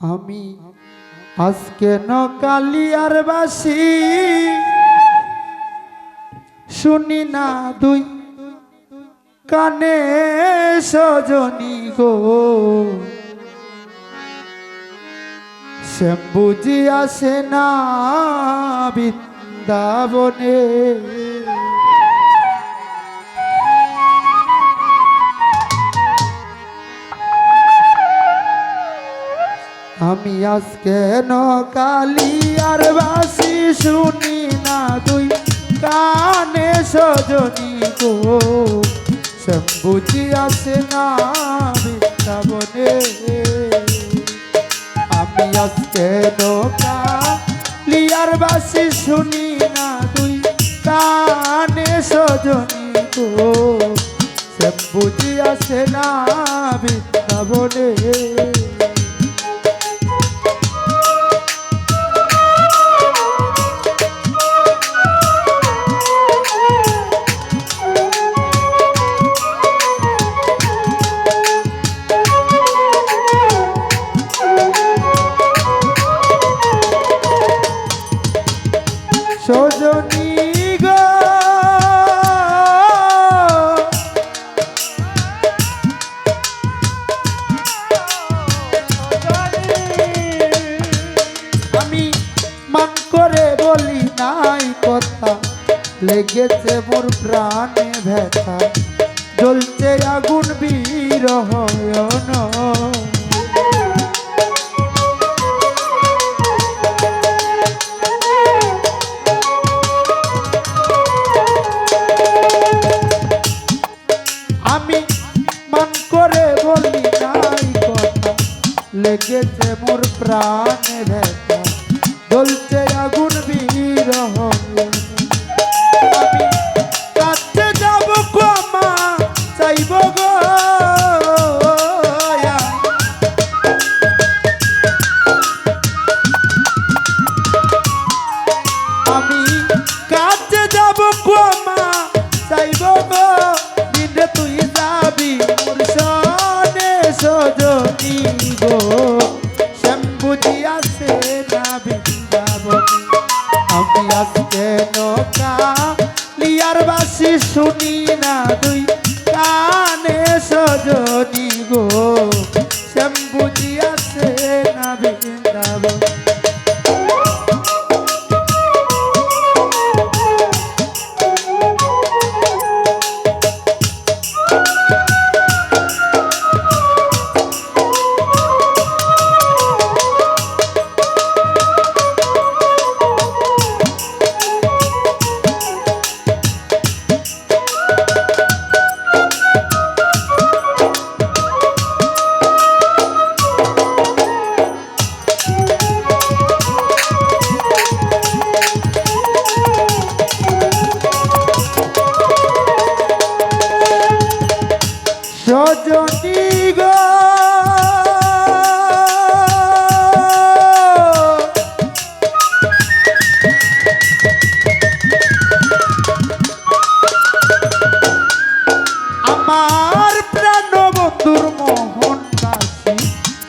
আমি আজকে নকালিয়ার বাসি শুনি না দুই কানে সজনী গো। শ্যাম্বুজি আসে না বৃন্দাবনে। আমি আজকে নকালিয়ার বাসি শুনি না দুই, কানে সজনী গো। শম্ভুজি আসে না বৃন্দাবনে। আমি আজকে নকালিয়ার বাসি শুনি না দুই, কানে সজনী গো। শম্ভুজি আসে না বৃন্দাবনে। লেগেছে মোর প্রাণে ব্যথা। জ্বলছে আগুন বিরহ বৃন্দাবনী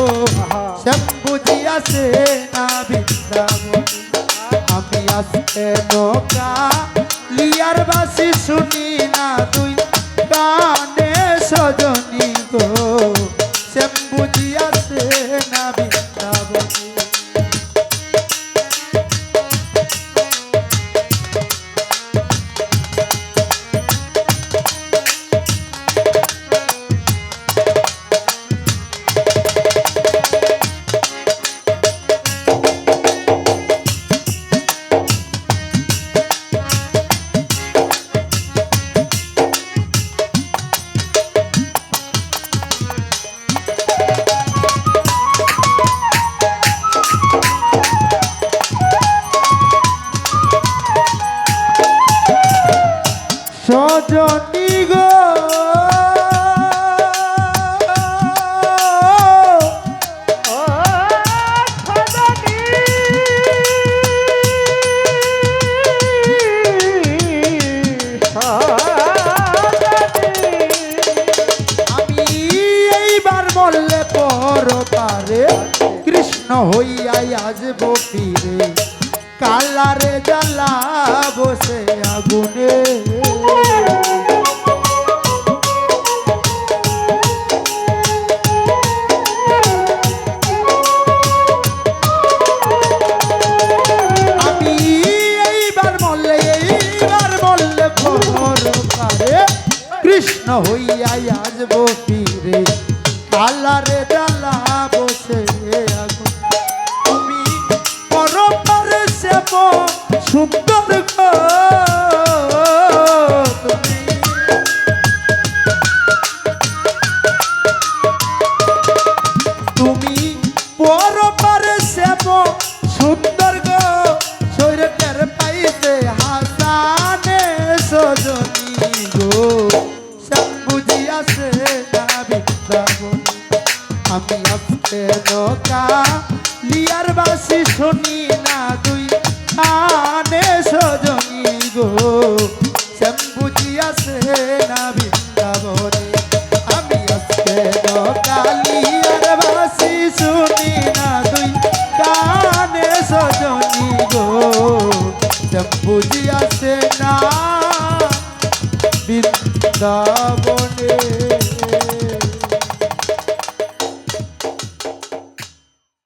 গো শ্যাম্পুজি না বৃন্দাবনী আমি আজকে নৌকা, লিয়ার বাসি শুনি না তুই কানে সজনী গো। শ্যাম্পুজি হইয়াই আসব ফিরে কালারে জ্বালা বসে আগুনে। কৃষ্ণ হইয়া আসব ফিরে কালারে oh, oh. সজনী গো জম্বুজি আসে না বৃন্দাবন